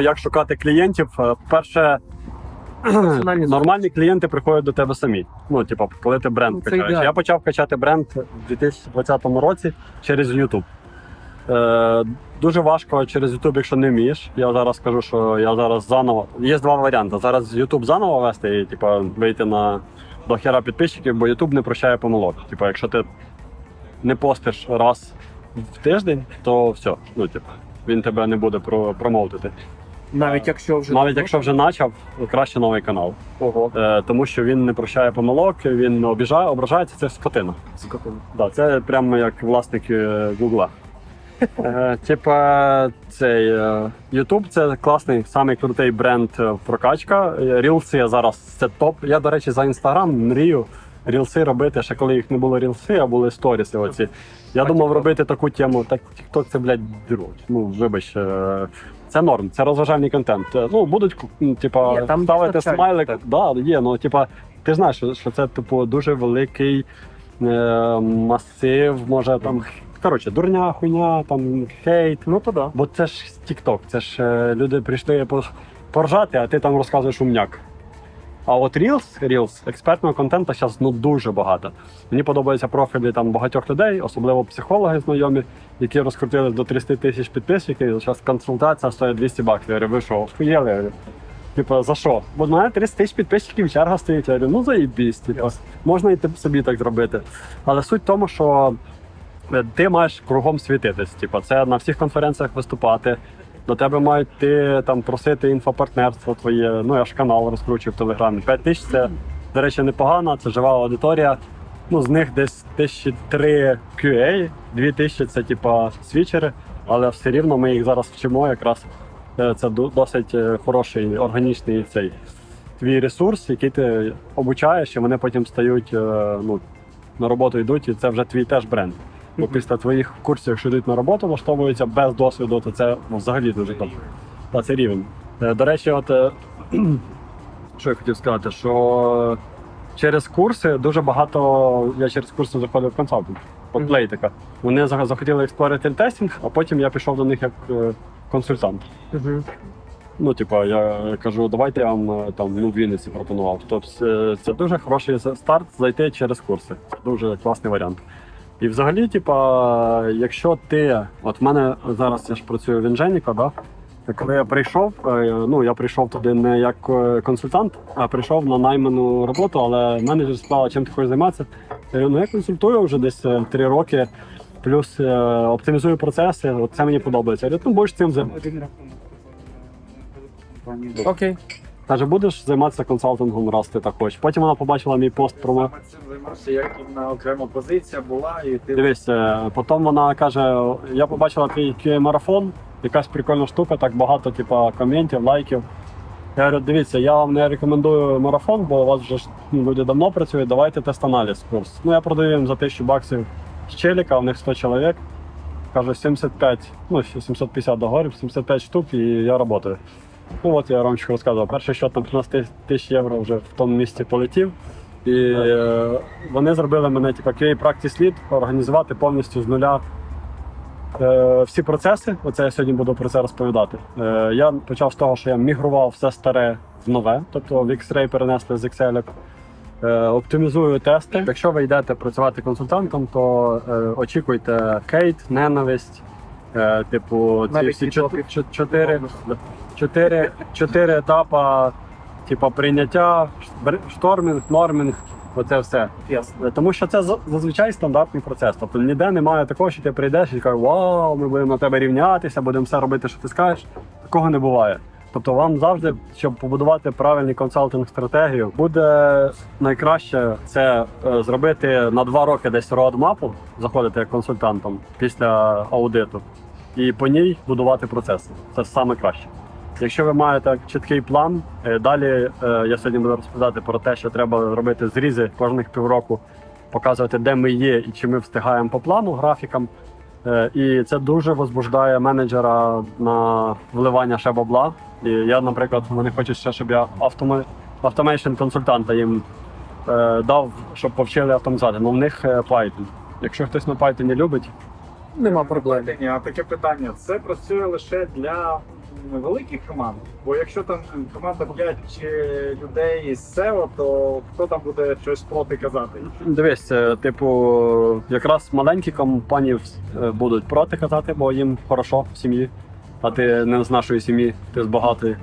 Як шукати клієнтів? Е, Перше, нормальні клієнти приходять до тебе самі. Ну, типу, коли ти бренд Ну, качаєш. ідеально. Я почав качати бренд у 2020 році через YouTube. Е, дуже важко через YouTube, якщо не вмієш. Я зараз скажу, що я зараз заново. Є два варіанти. Зараз YouTube заново вести і типу, вийти на до хера підписчиків, бо YouTube не прощає помилок. Типу, якщо ти не постиш раз в тиждень, то все. Ну, типу, він тебе не буде про- промовтити. Навіть якщо вже Навіть якщо вже почав, краще новий канал. Ого. Е, тому що він не прощає помилок, він не обіжає, ображається, це скотина. Да, це прямо як власник е, Гугла. Е, Типа цей е, YouTube це класний, самий крутий бренд е, прокачка. Е, Рілси зараз це топ. Я, до речі, за інстаграм мрію рілси робити, ще коли їх не було рілси, а були сторіси. Оці. Я думав робити таку тему. Так TikTok це, блядь, дрочь. Ну, вибач. Це норм, це розважальний контент. Е, Ну, будуть типа, Є, там ставити смайлик. Да, є, ну типа, ти знаєш, що, це типу дуже великий е, масив, може там. Коротше, дурня, хуйня, там хейт. Ну то да. Бо це ж TikTok, це ж е, люди прийшли по- поржати, а ти там розказуєш умняк. А от Reels, Reels, експертного контенту зараз ну дуже багато. Мені подобаються профілі там багатьох людей, особливо психологи знайомі, які розкрутились до 300 тисяч підписчиків. Зараз консультація стоїть 200 баксів. Я говорю, ви що, охуєли? Типу, за що? Бо в мене 30 тисяч підписчиків, черга стоїть. Я говорю, ну заїбісь, типу, можна і собі так зробити. Але суть в тому, що е, ти маєш кругом світитись. Типу, це на всіх конференціях виступати. До тебе мають ти там просити інфопартнерство твоє. Ну я ж канал розкручую в телеграмі. 5 тисяч це, до речі, непогано, це жива аудиторія. Ну, з них десь тисячі три QA, дві тисячі це типа свічери, але все рівно ми їх зараз вчимо якраз. Е, Це досить е, хороший органічний цей твій ресурс, який ти обучаєш, і вони потім стають е, ну, на роботу йдуть, і це вже твій теж бренд. Бо після твоїх курсів, якщо йдуть на роботу, влаштовуються без досвіду, то це ну, взагалі дуже топ. Та це рівень. Е, До речі, от е, що я хотів сказати, що через курси дуже багато. Я через курси заходив в консалтинг. От Мгм. плейтика. Вони зах- захотіли експлорити тестінг, а потім я пішов до них як е, консультант. Ну, типа, я кажу, давайте я вам е, там ну, в Вінниці пропонував. Тобто це, це дуже хороший за- старт зайти через курси. Це дуже класний варіант. І взагалі, типа, якщо ти, от в мене зараз я ж працюю в Інженіка, да? Коли я прийшов, е, ну я прийшов туди не як е, консультант, а прийшов на найману роботу, але менеджер сказав, чим ти хочеш займатися. Я говорю, ну я консультую вже десь е, три роки, плюс оптимізую процеси. От це мені подобається. Я говорю, ну будеш цим займатися. Окей. Каже, будеш займатися консалтингом, раз ти так хочеш. Потім вона побачила мій пост про мене. Цим займався, як на окрема позиція була, і ти Дивись, е, потім вона каже: я побачила твій QA-марафон, якась прикольна штука, так багато, типа, коментів, лайків. Я говорю, дивіться, я вам не рекомендую марафон, бо у вас вже ж ну, люди давно працюють, давайте тест-аналіз курс. Ну я продаю їм за 1000 баксів з челіка, у них 100 чоловік. Каже, 75, ну 750 договорів, 75 штук, і я працюю. Ну от я Ромчику розказував, перший счет на 15 тисяч євро вже в тому місці полетів. І е, вони зробили мене типу, QA Practice Lead, організувати повністю з нуля е, всі процеси. Оце я сьогодні буду про це розповідати. Е, я почав з того, що я мігрував все старе в нове, тобто в X-Ray перенесли з Excel. Е, оптимізую тести. Якщо ви йдете працювати консультантом, то е, очікуйте хейт, ненависть. Е, типу, ці всі чотири, чотири, чотири етапа типу, прийняття, штормінг, нормінг, оце все. Е, Тому що це зазвичай стандартний процес. Тобто ніде немає такого, що ти прийдеш і кажеш, вау, ми будемо на тебе рівнятися, будемо все робити, що ти скажеш. Такого не буває. Тобто вам завжди, щоб побудувати правильний консалтинг стратегію, буде найкраще це е, зробити на два роки десь роадмапу, заходити як консультантом після аудиту, і по ній будувати процеси. Це саме краще. Якщо ви маєте чіткий план, е, далі е, я сьогодні буду розповідати про те, що треба робити зрізи кожних півроку, показувати, де ми є і чи ми встигаємо по плану, графікам. Е, І це дуже возбуждає менеджера на вливання ще бабла. І я, наприклад, вони хочуть ще, щоб я автома... автомейшн консультанта їм дав, щоб повчили автоматизувати. Ну в них Python. Якщо хтось на Python не любить, Нема проблем. Ні, а таке питання: це працює лише для великих команд. Бо якщо там команда 5 людей з SEO, то хто там буде щось проти казати? Дивись, типу, якраз маленькі компанії е, будуть проти казати, бо їм хорошо в сім'ї, а ти не з нашої сім'ї, ти з багатої.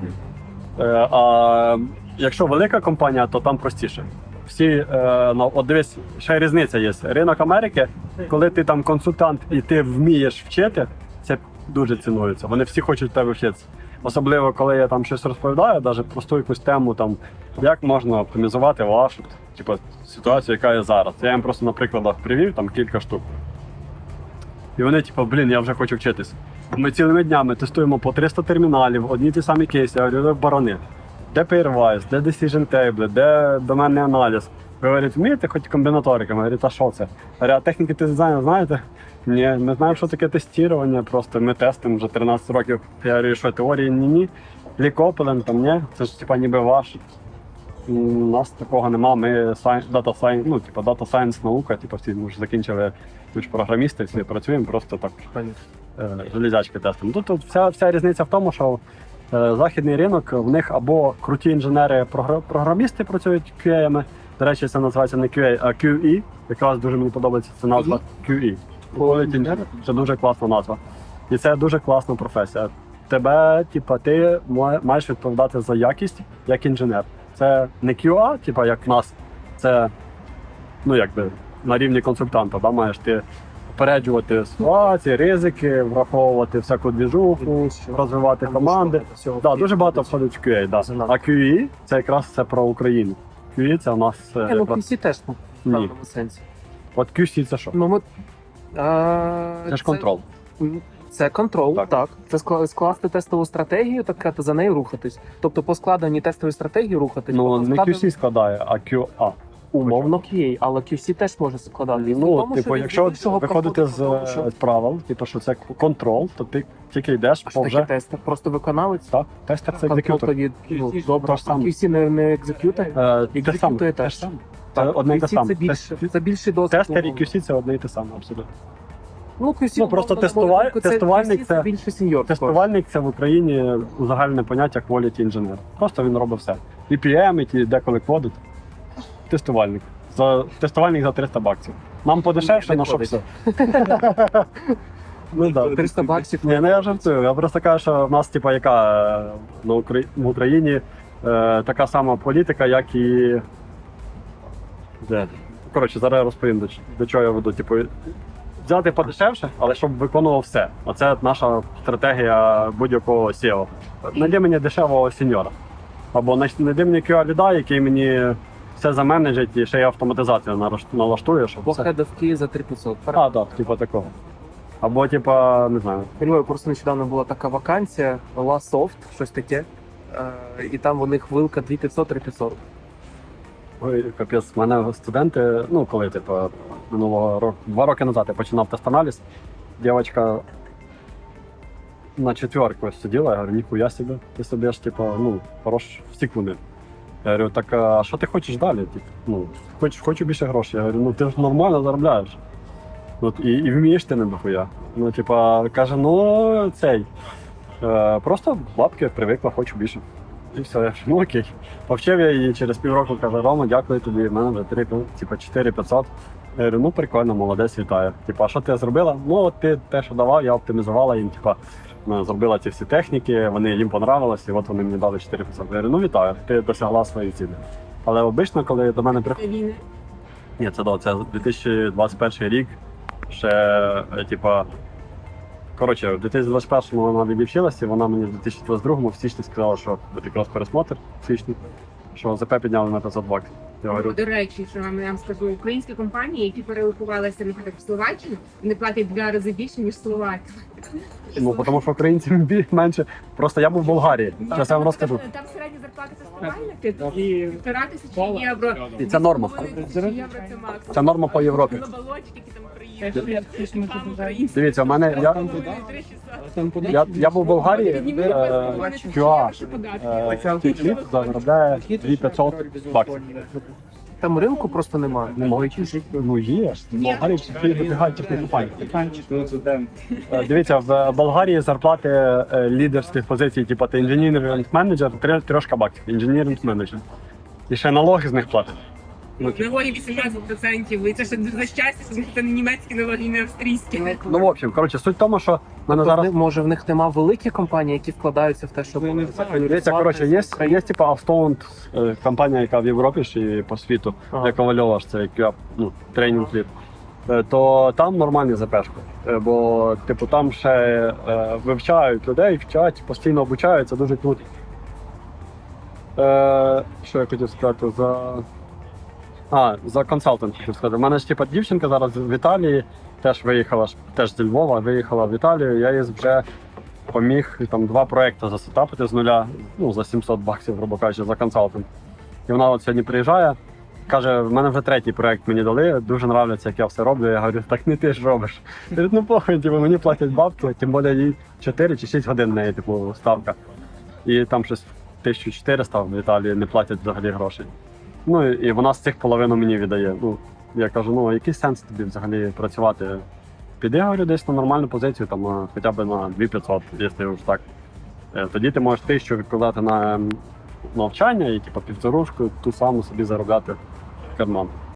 Е, А якщо велика компанія, то там простіше. Всі, е, ну, от дивись, ще різниця є. Ринок Америки, коли ти там консультант і ти вмієш вчити, дуже цінується. Вони всі хочуть тебе вчитися. Особливо, коли я там щось розповідаю, навіть просту якусь тему, там, як можна оптимізувати вашу типу, ситуацію, яка є зараз. Я їм просто на прикладах привів там кілька штук. І вони, типу, блін, я вже хочу вчитись. Ми цілими днями тестуємо по 300 терміналів, одні ті самі кейси, я говорю, барони. Де pairwise, де decision table, де доменний аналіз. Ви говорите, вмієте хоч комбінаторика? Говорю, а що це? Говорю, а техніки дизайну знаєте? Ні, ми знаємо, що таке тестування, просто ми тестимо вже 13 років. Я говорю, що теорії ні-ні. Лікопелен там ні, це ж типа ніби ваш. У нас такого нема. Ми data science, ну, типу, data science наука, типу, всі ми ж закінчили ми ж програмісти, всі працюємо просто так е, железячки тестимо. Тут, тут вся, вся різниця в тому, що е, західний ринок, в них або круті інженери, програ- програмісти працюють QA-ами. До речі, це називається не QA, а QE. Якраз дуже мені подобається ця назва QE. Quality Engineer – це дуже класна назва. І це дуже класна професія. Тебе, типа, ти маєш відповідати за якість як інженер. Це не QA, типа як в нас, це ну якби на рівні консультанта, да, маєш ти попереджувати ситуації, ризики, враховувати всяку двіжуху, розвивати команди. Да, дуже багато входить в QA, да. А QE це якраз це про Україну. QE це у нас е, Ні, ну якраз- QC теж ну, в Ні. певному сенсі. От QC це що? Ну, ми, а, Це ж контрол. М, Це контрол, Так. так. Це скла- скласти тестову стратегію, так сказати, за нею рухатись. Тобто по складенні тестової стратегії рухатись. Ну по не складенню- QC складає, а QA. Умовно QA, але QC теж може складати. Ну, типу, якщо виходити з, е, з правил, типу, що це контрол, то ти тільки йдеш а по вже тестер? Просто виконавець? так. Тестер це екзекютор. тоді, ну, добре, То. QC не, не екзекютає? Е, Екзекютує теж. ж. Це одне і те саме. Це більше, це більший досвід. Тестер і. QC це одне і те саме, абсолютно. Ну, QC, Ну, просто тестувальник QC це- більше сеньор. Тестувальник це в Україні узагальне поняття quality інженер. Просто він робить все. І PM, які деколи кодить. Тестувальник. За тестувальник за 300 баксів. Нам подешевше, Не на що все. Ну да. 300 баксів. Ні, ну я жартую. Я просто кажу, що в нас, типа, яка е, на Украї... в Україні е, така сама політика, як і. Де? Коротше, зараз я розповім, до, до чого я веду. Типу, взяти подешевше, але щоб виконував все. Оце наша стратегія будь-якого SEO. Найди мені дешевого сеньора. Або най- найди мені QA ліда, який мені все заменеджить і ще й автоматизацію нараш- налаштує, щоб все. хедовки за 3500. А, так, типу такого. Або, типа, не знаю, Понимаю, просто нещодавно була така вакансія, La щось таке. Е, і там у них вилка 2500-3500. Ой, капець, в мене студенти, ну коли, типу, минулого року, два роки назад я починав тест-аналіз, дівчинка на четверку сиділа, я говорю, ніхуя собі, ти собі ж, типу, ну, хорош в секунди. Я говорю, так а що ти хочеш далі? Типу, ну, хоч, хочу більше грошей. Я говорю, ну ти ж нормально заробляєш. Ну, і, і вмієш ти не дохуя. Ну, типа, каже, ну цей. Е, просто бабки привикла, хочу більше. І все, я кажу, ну окей. Повчив я її через півроку, каже, Рома, дякую тобі, в мене вже 3, типу, 4 500. Я говорю, ну прикольно, молодець, вітаю. Типа, що ти зробила? Ну, от ти те, що давав, я оптимізувала їм, типа, зробила ці всі техніки, вони їм понравилось, і от вони мені дали 4 500. Я говорю, ну вітаю, ти досягла своєї цілі. Але обично, коли до мене приходять. війни. Ні, це да, це 2021 рік. Ще, е, типа. Коротше, в 2021-му вона відівчилася, вона мені в 2022-му в січні сказала, що якраз пересмотр в січні, що ЗП підняли на 500 баксів. Я До речі, що вам я вам скажу, українські компанії, які перелокувалися наприклад, в Словаччину, вони платять в два рази більше, ніж словаки. ну тому що українців менше. Просто я був в Болгарії. Зараз я вам розкажу. Там середня зарплата тестувальника півтора тисячі євро. І це норма. Євро це максимум. Це норма по Європі. На Дивіться, у мене я, я, я був в Болгарії, е, євро, е, заробляє 2500 баксів. Там ринку просто немає. Ну є. В Є. Болгарії компанії. Ну, студент. Е, Дивіться, в Болгарії зарплати е, лідерських позицій, типу ти інженіринг менеджер, три трьошка баксів. Інженіринг менеджер. І ще налоги з них платять. Ну. Налоги 18%. І це ще за щастя, що це не німецькі налоги, не австрійські. Ну, в общем, коротше, суть в тому, що в мене зараз. Може в них нема великі компанії, які вкладаються в те, щоб Дивіться, коротше, є, є типу Автоунд, е, компанія, яка в Європі ж і по світу, Ага. як Ковальова, ж це як я, ну, тренінг лід. Е, То там нормальні запешки. Е, Бо, типу, там ще е, вивчають людей, вчать, постійно обучаються, дуже круто. Е, що я хотів сказати за. А, за консалтинг сказати. У мене ж типу, дівчинка зараз в Італії теж виїхала теж зі Львова, виїхала в Італію. Я їй вже поміг там два проекти засетапити з нуля, ну за 700 баксів, грубо кажучи, за консалтинг. І вона от сьогодні приїжджає, каже: в мене вже третій проект мені дали, дуже нравиться, як я все роблю. Я говорю, так не ти ж робиш. Говорить, ну похуй, типу, мені платять бабки, тим більше їй 4 чи 6 годин неї, типу, ставка. І там щось 1400 в Італії не платять взагалі грошей. Ну і вона з цих половину мені віддає. Ну, я кажу, ну який сенс тобі взагалі працювати? Піди, говорю, десь на нормальну позицію, там на- хоча б на 2500, якщо вже так. Е, Тоді ти можеш тисячу відкладати на навчання і типу, півторушку ту саму собі заробляти в карман.